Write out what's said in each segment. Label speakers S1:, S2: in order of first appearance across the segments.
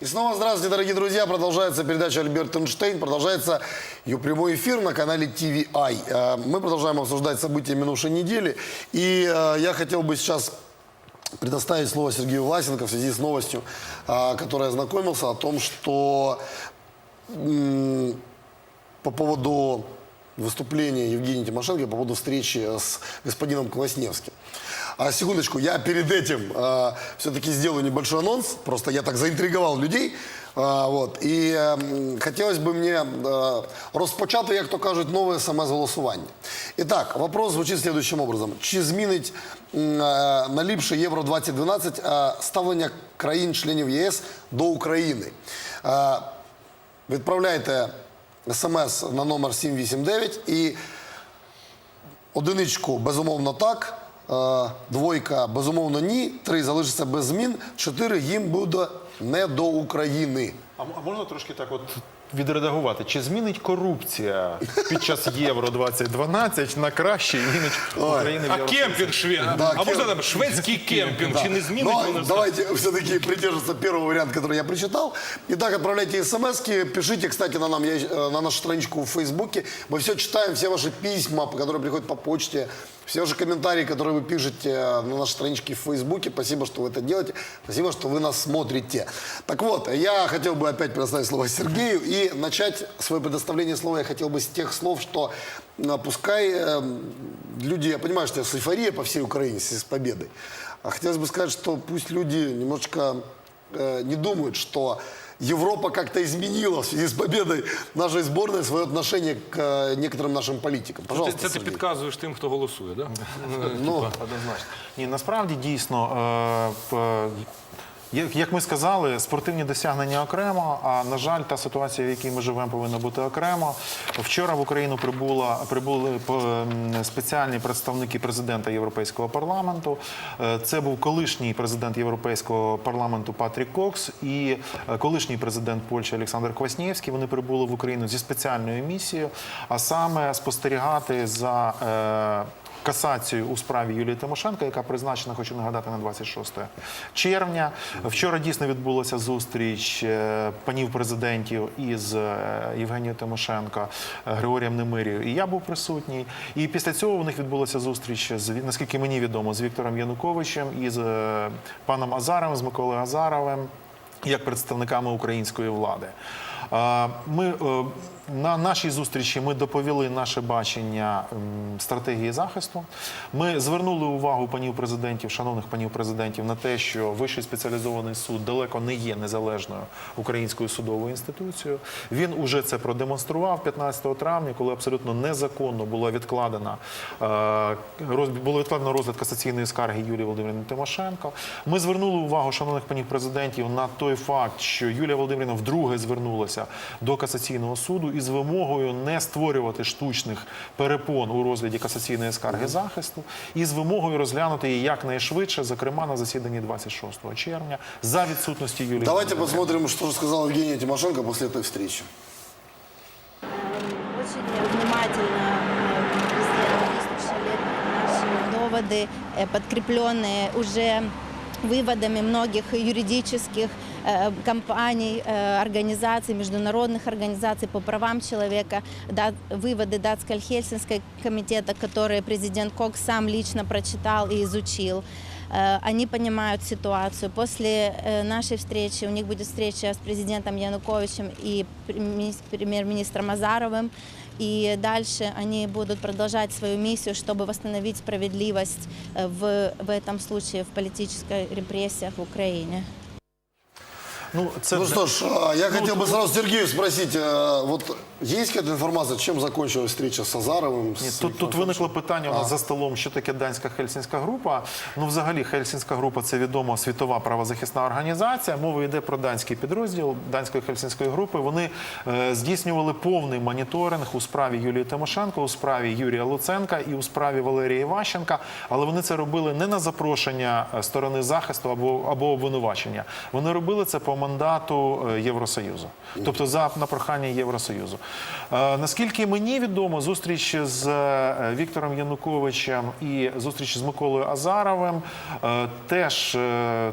S1: И снова здравствуйте, дорогие друзья. Продолжается передача Альберт Эйнштейн. Продолжается ее прямой эфир на канале TVI. Э, Мы продолжаем обсуждать события минувшей недели. И э, я хотел бы сейчас предоставить слово Сергею Власенко в связи с новостью, э, которой я ознакомился, о том, что м, по поводу выступления Евгения Тимошенко, по поводу встречи с господином Колосневским. А секундочку, я перед этим все-таки сделаю небольшой анонс, просто я так заинтриговал людей. А, вот. І е, хотілося б мені е, розпочати, як то кажуть, нове смс-голосування. І так, вопрос звучить слідуючим образом. Чи змінить е, наліпше Євро-2012 е, ставлення країн-членів ЄС до України? Е, Відправляйте смс на номер 789 і одиничку безумовно так, е, двойка безумовно ні, три залишиться без змін, чотири їм буде не до України.
S2: А, можна трошки так от відредагувати? Чи змінить корупція під час Євро 2012 на краще імідж України в
S3: А
S2: Євросоюзі?
S3: кемпінг швед.
S1: Да,
S3: а можна
S1: кемп-
S3: там шведський кемпінг? Чи не змінить
S1: Но
S3: воно?
S1: давайте все-таки придерживаться первого варианта, который я прочитал. Итак, отправляйте смс пишите, кстати, на, нам, я, э, на нашу страничку в Фейсбуке. Мы все читаем, все ваши письма, которые приходят по почте, все ваши комментарии, которые вы пишете э, на нашей страничке в Фейсбуке. Спасибо, что вы это делаете. Спасибо, что вы нас смотрите. Так вот, я хотел бы опять предоставить слово Сергею и начать свое предоставление слова я хотел бы с тех слов, что э, пускай э, люди, я понимаю, что это эйфория по всей Украине в связи с победой, а хотелось бы сказать, что пусть люди немножечко э, не думают, что Европа как-то изменила в связи с победой нашей сборной свое отношение к э, некоторым нашим политикам.
S3: Це,
S1: Пожалуйста,
S3: це ти
S1: Сергей.
S3: підказуєш тим, хто голосує, так?
S1: Ну,
S2: Однозначно. Ні, насправді дійсно, е, п- як ми сказали, спортивні досягнення окремо. А на жаль, та ситуація, в якій ми живемо, повинна бути окремо. Вчора в Україну прибула прибули спеціальні представники президента Європейського парламенту. Е, Це був колишній президент Європейського парламенту Патрік Кокс і е, колишній президент Польщі Олександр Кваснєвський. Вони прибули в Україну зі спеціальною місією, а саме спостерігати за. Касацію у справі Юлії Тимошенко, яка призначена, хочу нагадати, на 26 червня. Вчора дійсно відбулася зустріч е, панів президентів із е, Євгенією Тимошенко, е, Григорієм Немирією. І я був присутній. І після цього у них відбулася зустріч з наскільки мені відомо з Віктором Януковичем і з паном Азаровим, з Миколою Азаровим, як представниками української влади. Ми е, на нашій зустрічі ми доповіли наше бачення стратегії захисту. Ми звернули увагу панів президентів, шановних панів президентів, на те, що вищий спеціалізований суд далеко не є незалежною українською судовою інституцією. Він уже це продемонстрував 15 травня, коли абсолютно незаконно була відкладена е, було відкладено розгляд касаційної скарги Юлії Володимирівни Тимошенко. Ми звернули увагу шановних панів президентів на той факт, що Юлія Володимирівна вдруге звернулася до касаційного суду із вимогою не створювати штучних перепон у розгляді касаційної скарги захисту, і з вимогою розглянути її якнайшвидше, зокрема на засіданні 26 червня, за відсутності Юлії.
S1: давайте
S2: Володимирівни.
S1: посмотрим, что же сказала Евгения Тимошенко после этой встречи.
S4: Очень внимательно э, президент выслушали наши доводы, э, подкрепленные уже выводами многих юридических э, компаний, э, организаций, международных организаций по правам человека, да- выводы Датско-Хельсинского комитета, которые президент Кокс сам лично прочитал и изучил. Э, Они понимают ситуацию. После э, нашей встречи, у них будет встреча с президентом Януковичем и преми- премьер-министром Азаровым. И дальше они будут продолжать свою миссию, чтобы восстановить справедливость э, в, в этом случае в политической репрессиях в Украине.
S2: Ну, це
S1: Ну что ж, а, я хотел бы сразу Сергею спросить, э, вот есть какая-то информация, чем закончилась встреча с Азаровым?
S2: Ні,
S1: с
S2: тут, тут виникло питання у нас за столом, що таке данська хельсінська група. Ну, взагалі, хельсінська група це відома світова правозахисна організація. Мова йде про данський підрозділ данської хельсінської групи. Вони е, здійснювали повний моніторинг у справі Юлії Тимошенко, у справі Юрія Луценка і у справі Валерія Іващенка. Але вони це робили не на запрошення е, сторони захисту або, або обвинувачення. Вони робили це по мандату е, Євросоюзу, тобто за на прохання Євросоюзу. Е, Наскільки мені відомо, зустріч з е, Віктором Януковичем і зустріч з Миколою Азаровим теж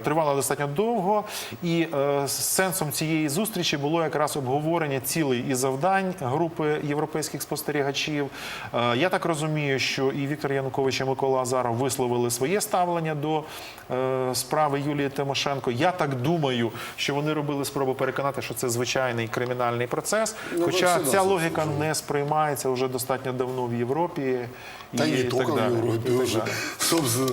S2: тривала достатньо довго, і сенсом цієї зустрічі було якраз обговорення цілей і завдань групи європейських спостерігачів. Я так розумію, що і Віктор Янукович і Микола Азаров висловили своє ставлення до справи Юлії Тимошенко. Я так думаю, що вони робили спробу переконати, що це звичайний кримінальний процес.
S1: Ну,
S2: Хоча
S1: завжди
S2: ця
S1: це
S2: логіка
S1: служить.
S2: не сприймається вже достатньо давно в Європі.
S1: Да
S2: і
S1: не
S2: так
S1: только в
S2: далі,
S1: Европе
S2: і так
S1: уже,
S2: далі.
S1: собственно.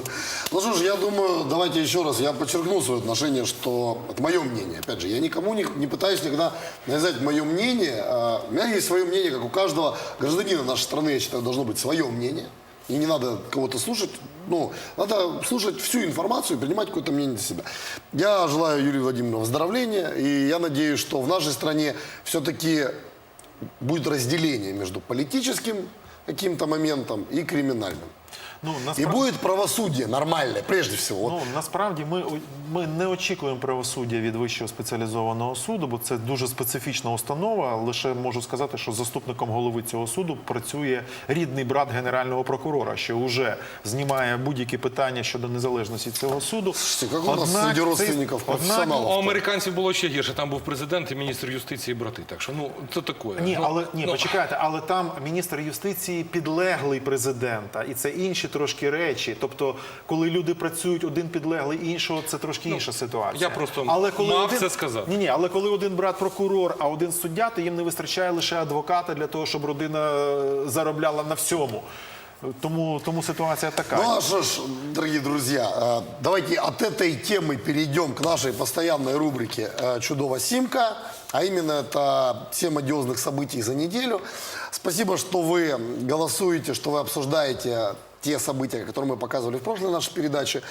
S1: Ну что ж, я думаю, давайте еще раз, я подчеркну свое отношение, что это мое мнение. Опять же, я никому не, не пытаюсь никогда навязать мое мнение. А, У меня есть свое мнение, как у каждого гражданина нашей страны, я считаю, должно быть свое мнение. И не надо кого-то слушать. Ну, надо слушать всю информацию и принимать какое-то мнение для себя. Я желаю Юрию Владимировну выздоровления. И я надеюсь, что в нашей стране все-таки будет разделение между политическим каким-то моментом и криминальным.
S2: Ну,
S1: И
S2: насправді-
S1: будет правосудие нормальное, прежде всего. Вот
S2: Ну насправді ми, ми не очікуємо правосуддя від вищого спеціалізованного суду, бо це дуже специфічна установа. Лише можу сказати, що заступником голови цього суду працює рідний брат генерального прокурора, що вже знімає будь-які питання щодо незалежності цього суду.
S1: Как у нас родственников
S2: однак-
S1: профессионалов.
S3: У американців було ще гірше. Там був президент і міністр юстиції брати. Так що ну це таке.
S2: Ні,
S3: ну,
S2: але ні,
S3: ну,
S2: почекайте, але там міністр юстиції підлеглий президента, і це інші трошки речі. Тобто, коли люди працюють один підлеглий іншого, це трошки інша ситуація.
S3: я просто
S2: але коли
S3: мав
S2: один,
S3: це сказати.
S2: Ні, ні, але коли один брат прокурор, а один суддя, то їм не вистачає лише адвоката для того, щоб родина е, заробляла на всьому. Тому, тому ситуація така.
S1: Ну а что ж, дорогие друзья, э, давайте от этой темы перейдем к нашей постоянной рубрике э, «Чудова Симка», а именно это 7 одиозных событий за неделю. Спасибо, что вы голосуете, что вы обсуждаете те события, которые мы показывали в прошлой нашей передаче.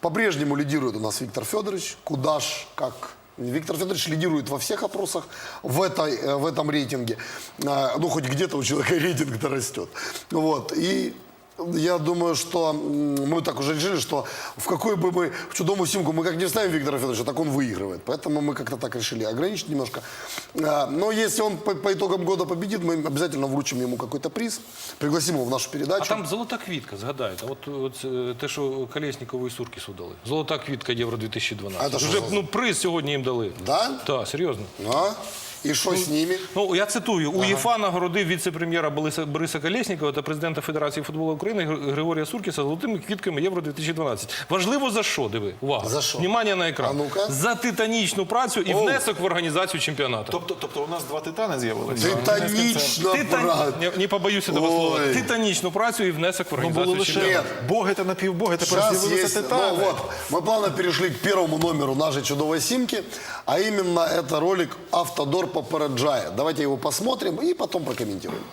S1: По-прежнему лидирует у нас Виктор Федорович. Куда ж, как Виктор Федорович лидирует во всех опросах в, этой, э, в этом рейтинге. А, Ну, хоть где-то у человека рейтинг-то растет. Вот. И я думаю, что м, мы так уже решили, что в какой бы мы в чудовую симку мы как не вставим Виктора Федоровича, так он выигрывает. Поэтому мы как-то так решили ограничить немножко. А, Но если он по, по итогам года победит, мы обязательно вручим ему какой-то приз, пригласим его в нашу
S3: А
S1: передачу.
S3: там золота квітка, згадайте. От, от е, те, що Колєснікову і Суркісу дали. Золота квітка Євро 2012.
S1: А це що
S3: Вже
S1: за-
S3: ну, приз сьогодні їм дали.
S1: Да?
S3: Так, серйозно.
S1: А? И что с ними?
S3: Ну, я цитую, УЄФА нагородив віце-прем'єра Бориса, Бориса Колєснікова та президента Федерації футболу України Гри- Григорія Суркіса золотими квітками Євро 2012. Важливо за що, диви, увага.
S1: За що?
S3: Внимання на екран.
S1: А ну-ка.
S3: За титанічну працю і
S1: Оу.
S3: внесок в організацію чемпіонату.
S2: Тобто, тобто у нас два титани з'явилися.
S1: Титанично,
S3: Титан...
S1: брат.
S3: Не, не побоюсь этого слова.
S1: Ой.
S3: Титанічну працю і внесок в
S2: Ну, були
S3: організацію
S2: лише
S3: чемпіонату.
S1: Нет.
S2: боги та напівбоги, тепер
S1: Сейчас
S2: з'явилися
S1: есть,
S2: титани.
S1: ну вот, мы плавно перешли к первому номеру нашей чудовой симки, а именно это ролик «Автодор попереджает». Давайте его посмотрим и потом прокомментируем.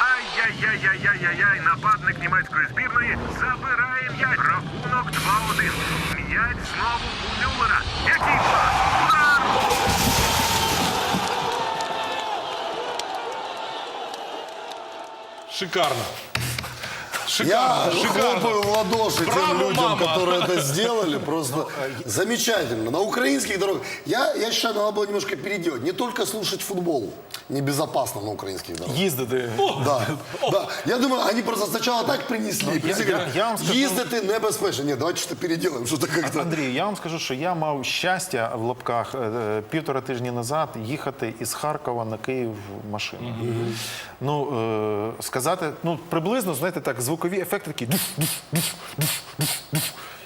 S5: Ай-яй-яй-яй-яй-яй, нападник німецької збірної забирає м'яч. Рахунок 2-1. М'яч знову у Мюллера. Який пас! Удар!
S3: Шикарно.
S1: Я
S3: Шикарно, шикарно.
S1: хлопаю в ладоши
S3: Браво,
S1: тем людям,
S3: мама!
S1: которые это сделали. Просто замечательно. На украинских дорогах. Я, я считаю, надо было немножко переделать. Не только слушать футбол. Небезопасно на украинских дорогах.
S2: Їздити.
S1: Да, да. Я думаю, они просто сначала так принесли. Принесли,
S2: я-
S1: говорят,
S2: я вам скажу-
S1: Їздити небезпечно. Нет, давайте что-то переделаем. Что-то как-то...
S2: Андрій, я вам скажу, що я мав щастя в лапках е, е, півтора тижні назад їхати із Харкова на Київ машиною. Ну е, сказати, ну приблизно, знаєте, так, звукові ефекти такі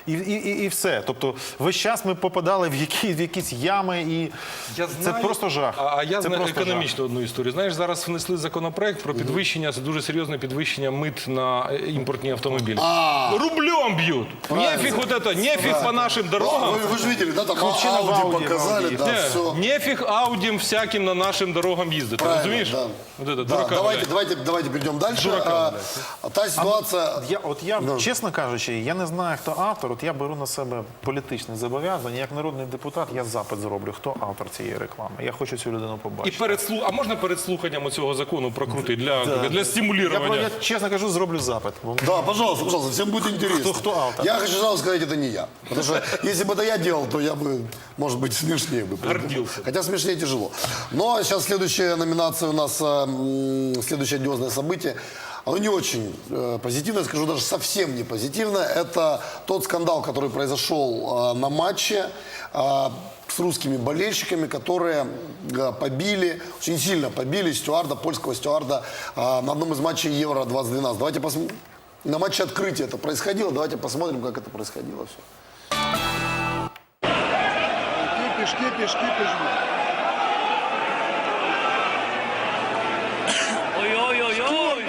S2: І, і, і, і все. Тобто, весь час ми попадали в, які, в якісь ями, і
S3: Я
S2: це
S3: знаю,
S2: просто жах.
S3: А, а я
S2: це
S3: знаю
S2: просто
S3: економічну одну історію. Знаєш, зараз внесли законопроект про підвищення, це дуже серйозне підвищення мит на е, імпортні автомобілі. Рублем б'ють. Нефіг вот это, нефіг по нашим
S1: Ну,
S3: дорогам.
S1: Вы, вы же видели, да, там
S2: Включено в
S1: Ауди
S2: Ауди, в
S1: показали,
S2: Ауди.
S1: да,
S3: Не,
S1: все.
S3: Нефіг аудім всяким на нашим дорогам їздити.
S1: Правильно,
S3: Розумієш?
S1: да.
S3: Вот это,
S1: Да,
S3: дурака
S1: давайте,
S3: валяють.
S1: давайте, давайте перейдем дальше.
S3: Дурака
S1: А, та ситуация...
S2: Я, от я,
S1: Ну.
S2: чесно кажучи, я не знаю, хто автор. От я беру на себе політичне зобов'язання. Як народний депутат, я запит зроблю. Хто автор цієї реклами? Я хочу цю людину
S3: І
S2: побачити.
S3: перед слу... А можна перед слуханням цього закону прокрути для,
S2: Да.
S3: для
S2: я,
S3: стимулювання?
S2: я чесно кажу, зроблю запит. Бо
S1: Да, пожалуйста, пожалуйста, всем будет интересно.
S2: Кто- кто автор?
S1: Я хочу сразу сказать, это не я. Потому что если бы это я делал, то я бы, может быть, смешнее бы. придумал.
S3: Гордился.
S1: Хотя смешнее тяжело. Но сейчас следующая номинация у нас, э, м, следующее одиозное событие. Оно не очень э, позитивное, скажу даже совсем не позитивное. Это тот скандал, который произошел э, на матче э, с русскими болельщиками, которые э, побили, очень сильно побили стюарда, польского стюарда э, на одном из матчей Евро-2012. Давайте посмотрим. На матче открытия это происходило. Давайте посмотрим, как это происходило все.
S6: Кипиш, кипиш, кипиш.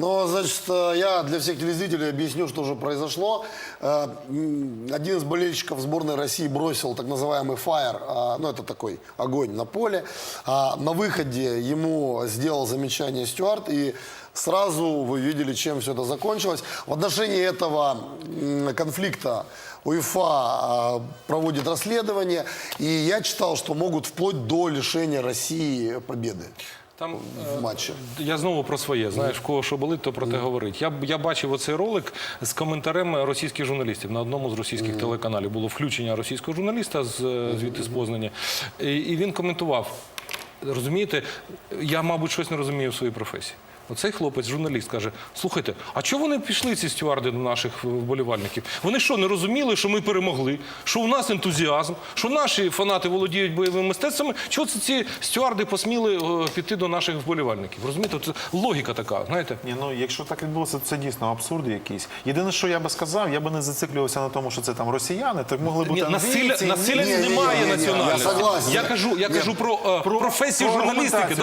S1: Но, значит, э, я для всех телезрителей объясню, что же произошло. Э, Один из болельщиков сборной России бросил так называемый фаер, а, ну это такой огонь на поле. А На выходе ему сделал замечание Стюарт, и сразу вы видели, чем все это закончилось. В отношении этого конфликта УЕФА а, проводит расследование, и я читал, что могут вплоть до лишения России победы
S3: Там
S1: в матчі.
S3: Я знову про своє. Знаєш, в кого що болить, то про те говорить. Я, я бачив оцей ролик з коментарем російських журналістів на одному з російських телеканалів. Було включення російського журналіста з е, звідти з Познання. І, і він коментував. Розумієте, я, мабуть, щось не розумію в своїй професії. Оцей хлопець, журналіст, каже: слухайте, а чого вони пішли, ці стюарди, до наших вболівальників? Вони що, не розуміли, що ми перемогли, що у нас ентузіазм, що наші фанати володіють бойовими мистецтвами? Чого це ці стюарди посміли е, піти до наших вболівальників? Розумієте, це логіка така, знаєте?
S2: Ні, ну якщо так відбулося, це дійсно абсурд якийсь. Єдине, що я би сказав, я би не зациклювався на тому, що це там росіяни, так могли бути
S3: Ні, насилля,
S2: англійці.
S3: насилля
S1: Ні, ні,
S3: немає
S1: ні, ні,
S3: національності.
S1: я
S3: кажу, я кажу про, е, професію журналістики.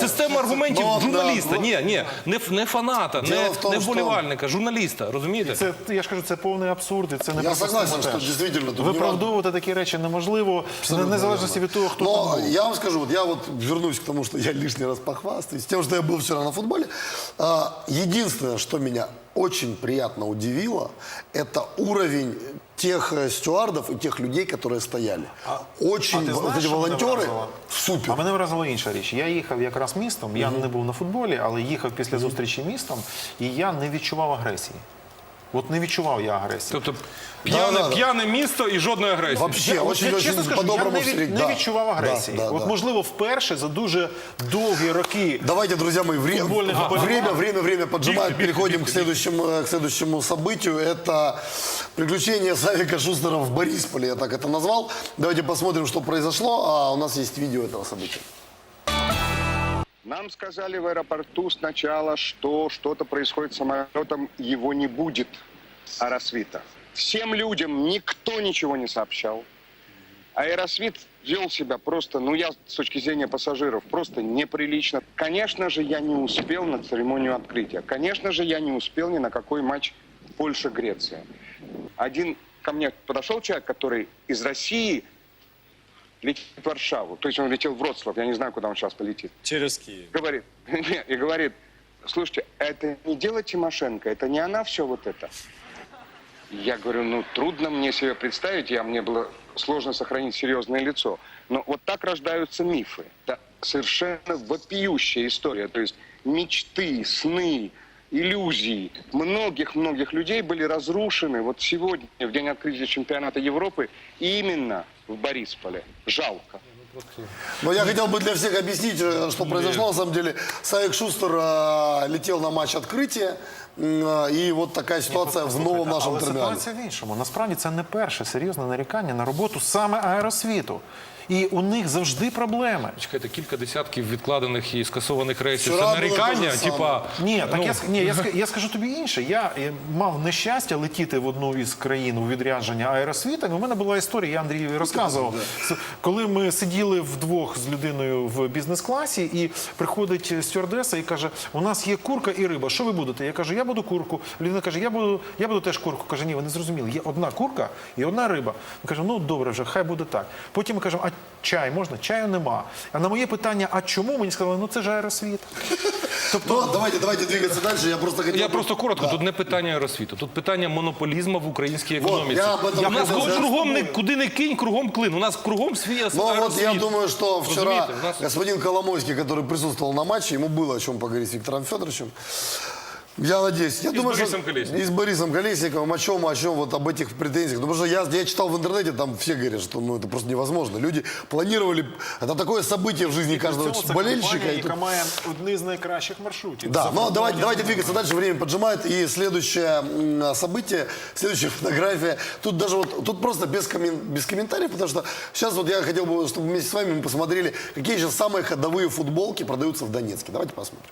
S3: Система аргументів
S1: Ну,
S3: журналіста.
S1: ну
S3: ні, ні, не, ф- не фаната,
S1: Діло
S3: не,
S1: в тому,
S3: не
S1: що-
S3: вболівальника, журналіста. Розумієте?
S2: Це я ж кажу, це повний абсурд, і це не
S1: Я
S2: припустимо
S1: согласен,
S2: теж.
S1: що дійсно тут
S2: виправдовувати такі речі неможливо,
S1: Абсолютно
S2: незалежності
S1: верно.
S2: від того, хто
S1: Но
S2: там був.
S1: я вам скажу, вот я вот вернусь к тому, что я лишний раз похвастаюсь, тем, что я был вчера на футболе. А, Единственное, что меня очень приятно удивило, это уровень тех э, стюардов и тех людей, которые стояли. Очень,
S2: а ти
S1: вот
S2: знаєш,
S1: эти
S2: що мене
S1: волонтеры,
S2: вразило?
S1: супер.
S2: А мене вразила інша річ. Я їхав якраз містом, я не був на футболі, але їхав після зустрічі містом, і я не відчував агресії. От не відчував я агресії.
S3: Тобто п'яне,
S1: да, да.
S3: п'яне місто і жодної агресії.
S1: Вообще,
S2: Я, от
S1: очень,
S2: я
S1: очень
S2: чесно скажу, я
S1: по-доброму
S2: не, від-
S1: встретить.
S2: не
S1: Да,
S2: відчував агресії.
S1: да, да,
S2: От
S1: да.
S2: можливо, вперше за дуже довгі роки.
S1: Давайте, друзья мои, вре-
S2: Футбольных
S1: а,
S2: болельщиков.
S1: время, время, время поджимает.
S3: Бегите,
S1: Переходим
S3: бегите,
S1: к следующему, э, к следующему событию. Это приключения Савика Шустера в Борисполе, я так это назвал. Давайте посмотрим, что произошло. А у нас есть видео этого события.
S7: Нам сказали в аэропорту сначала, что что-то происходит с самолетом, его не будет Аэросвита. Всем людям никто ничего не сообщал. Аэросвит вел себя просто, ну я с точки зрения пассажиров, просто неприлично. Конечно же, я не успел на церемонию открытия. Конечно же, я не успел ни на какой матч Польша-Греция. Один ко мне подошел человек, который из России летит в Варшаву. То есть он летел в Вроцлав, я не знаю, куда он сейчас полетит.
S8: Через Киев.
S7: Говорит, и говорит, слушайте, это не дело Тимошенко, это не она все вот это. Я говорю, ну трудно мне себе представить, я, мне было сложно сохранить серьезное лицо. Но вот так рождаются мифы. Это совершенно вопиющая история. То есть мечты, сны, иллюзии многих-многих людей были разрушены вот сегодня, в день открытия чемпионата Европы, именно в Борисполе. Жалко.
S1: Но я хотел бы для всех объяснить, э, что произошло. На самом деле, Саик Шустер э, летел на матч открытия. м, э, И вот такая ситуация в новом нашем
S2: Але
S1: терминале.
S2: ситуація в іншому. Насправді це не перше серйозне нарікання на роботу саме аеросвіту. І у них завжди проблеми.
S3: Чекайте, кілька десятків відкладених і скасованих рейсів. Це нарікання, типа.
S2: Ні, так
S3: ну,
S2: я, ні, я, я скажу тобі інше. Я, е, мав нещастя летіти в одну із країн у відрядження аеросвіта. У мене була історія, я Андрієві розказував. Коли ми сиділи вдвох з людиною в бізнес-класі, і приходить стюардеса і каже: У нас є курка і риба. Що ви будете? Я кажу, я буду курку. Людина каже, я буду, я буду теж курку. Каже, ні, ви не зрозуміли. Є одна курка і одна риба. Ми кажемо, ну добре, вже хай буде так. Потім ми кажемо, а чай можна? Чаю нема. А на моє питання, а чому мені сказали, ну це ж аеросвіт.
S1: Ну, давайте, давайте двигаться дальше. Я просто хотел
S3: Я
S1: бы-
S3: просто коротко, тут не питання аеросвіту, тут питання монополізму в українській
S1: Вот,
S3: економіці.
S1: я об этом
S3: у нас
S1: хотел сказать.
S3: кругом не куди не кинь, кругом клин. У нас кругом свій
S1: Ну вот
S3: аеросвіт.
S1: я думаю, что вчера
S3: Разумеете, у нас-
S1: господин Коломойский, который присутствовал на матче, ему было о чем поговорить с Виктором Федоровичем. Я надеюсь. Я
S3: с
S1: думаю,
S3: Борисом
S1: что...
S3: Колесниковым.
S1: И с Борисом Колесниковым. О чем, о чем вот об этих претензиях. Ну, потому что я, я читал в интернете, там все говорят, что ну, это просто невозможно. Люди планировали... Это такое событие в жизни каждого
S2: Цьому це
S1: болельщика.
S2: компанія,
S1: и тут-
S2: яка має одні з найкращих маршрутів.
S1: Да, но
S2: Зафарбовані
S1: давайте, давайте
S2: зелені.
S1: двигаться дальше, время поджимает. И следующее м, событие, следующая фотография. Тут даже вот, тут просто без, коммен- без комментариев, потому что сейчас вот я хотел бы, чтобы вместе с вами мы посмотрели, какие сейчас самые ходовые футболки продаются в Донецке. Давайте посмотрим.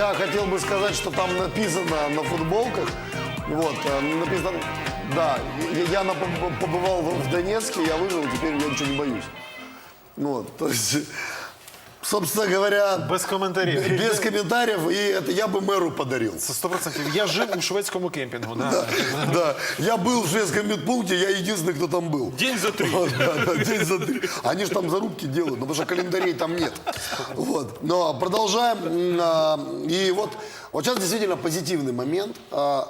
S1: я хотел бы сказать, что там написано на футболках, вот, э, написано, да, я, я на- побывал в в Донецке, я выжил, теперь я ничего не боюсь. Ну, Вот, то есть, собственно говоря,
S2: Без коментарів.
S1: без комментариев, и это я бы мэру подарил.
S2: Це 100%. Я жив у шведському кемпінгу. Да.
S1: Да, я был в шведском медпункте, я единственный, кто там был.
S3: День за три.
S1: Вот, да, да, день за три. Они же там зарубки делают, ну, потому что календарей там нет. Вот. Но продолжаем. М, а, И вот, вот сейчас действительно позитивный момент. А,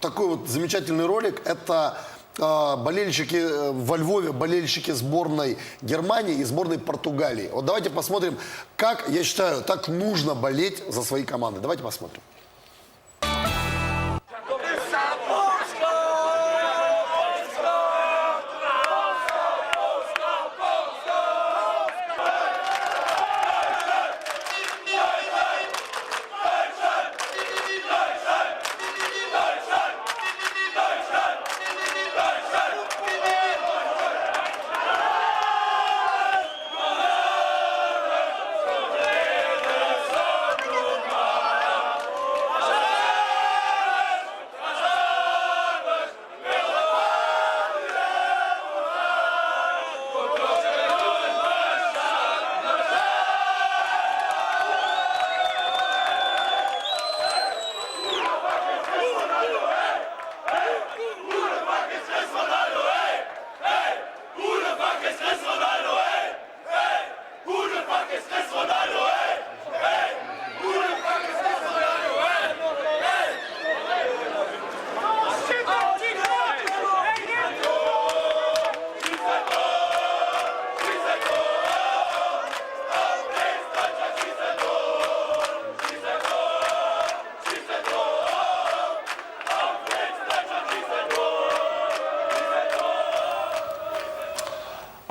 S1: Такой вот замечательный ролик. Это а, болельщики э, во Львове, болельщики сборной Германии и сборной Португалии. Вот давайте посмотрим, как, я считаю, так нужно болеть за свои команды. Давайте посмотрим.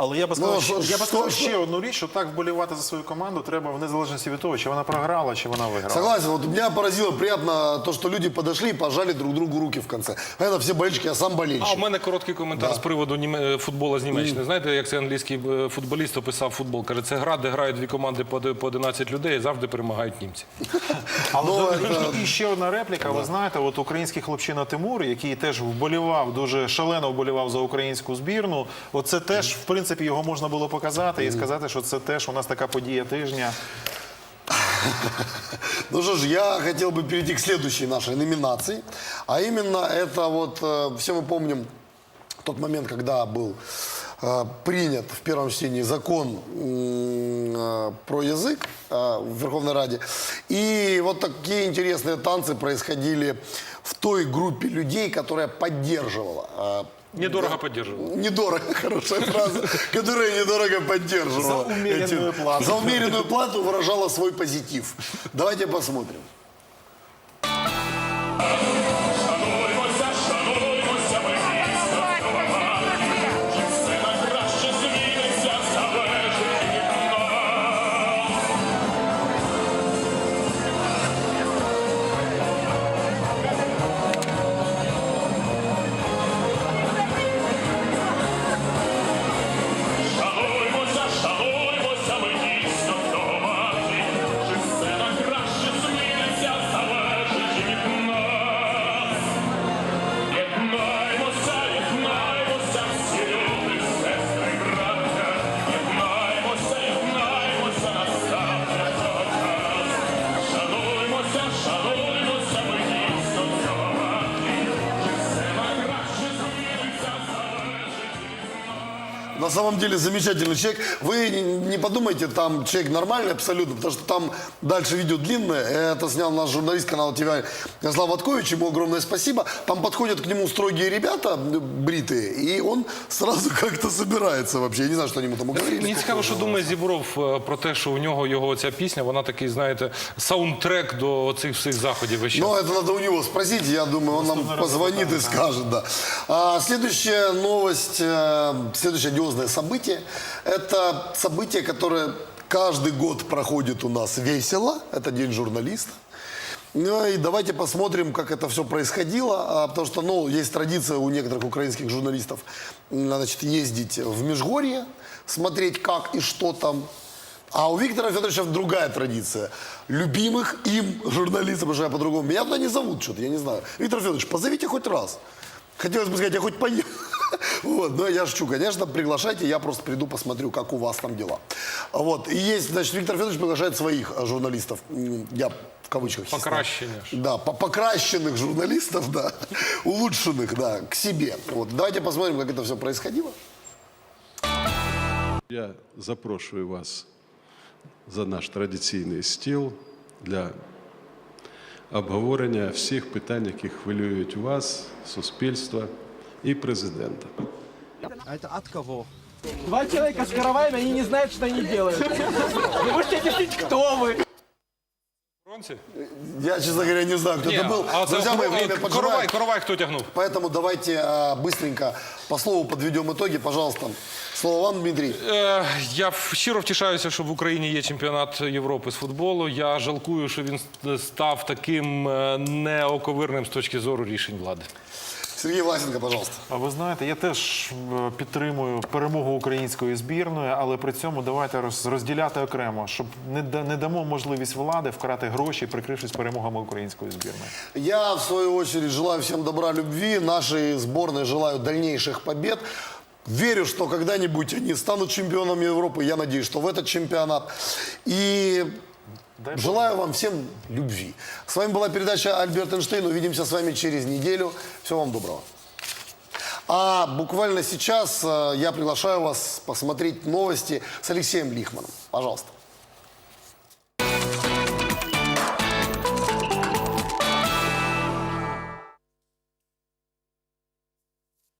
S2: Але я би сказав,
S1: Ну,
S2: що, я би сказав
S1: що-
S2: ще одну річ, що так вболівати за свою команду треба в незалежності від того, чи вона програла, чи вона виграла.
S1: Согласен. Вот меня поразило приятно то, что люди подошли и пожали друг другу руки в конце. Это все болельщики, я сам
S3: А
S1: болельщик.
S3: у мене короткий коментар з приводу німе- футболу з Німеччини. Знаєте, як цей англійський е, футболіст описав футбол? Каже, це гра, де грають дві команди по де- по 11 людей і завжди перемагають німці.
S2: Але
S1: Ну,
S2: до-
S1: це-
S2: і ще одна репліка. Ви знаєте, от український хлопчина Тимур, який теж вболівав, дуже шалено вболівав за українську збірну. Оце теж, в принципі, його можна було показати і сказати, що це теж у нас така подія тижня.
S1: Ну что ж, я хотел бы перейти к следующей нашей номинации. А именно это вот, э, все мы помним тот момент, когда был э, принят в первом чтении закон э, про язык э, в Верховной Раде. И вот такие интересные танцы происходили в той группе людей, которая поддерживала э,
S3: Недорого поддерживал.
S1: Недорого, хорошая фраза, которая недорого поддерживала.
S2: За умеренную плату.
S1: За умеренную плату выражала свой позитив. Давайте посмотрим.
S8: На
S1: самом деле замечательный человек. Вы не- не подумайте, там человек нормальный абсолютно, потому что там дальше видео длинное. Это снял наш журналист канала ТВ Ярослав Ваткович. Ему огромное спасибо. Там подходят к нему строгие ребята, бритые, и он сразу как-то собирается вообще. Я не знаю, что они ему там говорили.
S3: Мені цікаво, що думає Зібров е, про те, що у нього його ця пісня, вона такий, знаєте, саундтрек до цих всіх заходів. весь час.
S1: Но это надо у него спросить, я думаю, он нам позвонит и скажет, да. А, следующая новость, э, следующее одиозное событие, это событие, которое каждый год проходит у нас весело, это День журналиста. Ну и давайте посмотрим, как это все происходило, а, потому что, ну, есть традиция у некоторых украинских журналистов, значит, ездить в Межгорье, смотреть, как и что там. А у Виктора Федоровича другая традиция. Любимых им журналистов, потому что я по-другому. Меня туда не зовут что-то, я не знаю. Виктор Федорович, позовите хоть раз. Хотелось бы сказать, я хоть поеду. Вот, но я шучу, конечно, приглашайте, я просто приду, посмотрю, как у вас там дела. Вот, и есть, значит, Виктор Федорович приглашает своих э, журналистов, я в кавычках.
S3: ж.
S1: Да, по покращенных журналистов, да, улучшенных, да, к себе. Вот, давайте посмотрим, как это все происходило.
S9: Я запрошую вас за наш традиційний стіл для обговорення всіх питань, які хвилюють вас, суспільство і президента.
S6: А это от кого? Два человека с караваями, они не знают, что они делают. Вы можете объяснить, кто вы?
S3: Фронті?
S1: Я, честно говоря, не знаю, кто
S3: Ні,
S1: это был.
S3: а це
S1: Друзья мои,
S3: Коровай-
S1: время
S3: Коровай,
S1: поджимает.
S3: Коровай хто тягнув?
S1: Поэтому давайте э, быстренько по слову подведем итоги. Пожалуйста, слово вам,
S3: Е, Я щиро втішаюся, що в Україні є чемпіонат Європи з футболу. Я жалкую, що він став таким е, неоковирним з точки зору рішень влади.
S1: Сергей Власенко, пожалуйста.
S2: А ви знаєте, я теж е, підтримую перемогу української збірної, але при цьому давайте розділяти окремо, щоб не, да- не дамо можливість влади вкрати гроші, прикрившись перемогами української збірної.
S1: Я, в свою очередь, желаю всем добра, любви. Нашей сборной желаю дальнейших побед. Верю, что когда-нибудь они станут чемпионами Европы. Я надеюсь, что в этот чемпионат. И
S2: Дай
S1: желаю вам всем любви. С вами была передача Альберт Эйнштейн. Увидимся с вами через неделю. Всего вам доброго. А буквально сейчас э, я приглашаю вас посмотреть новости с Алексеем Лихманом. Пожалуйста.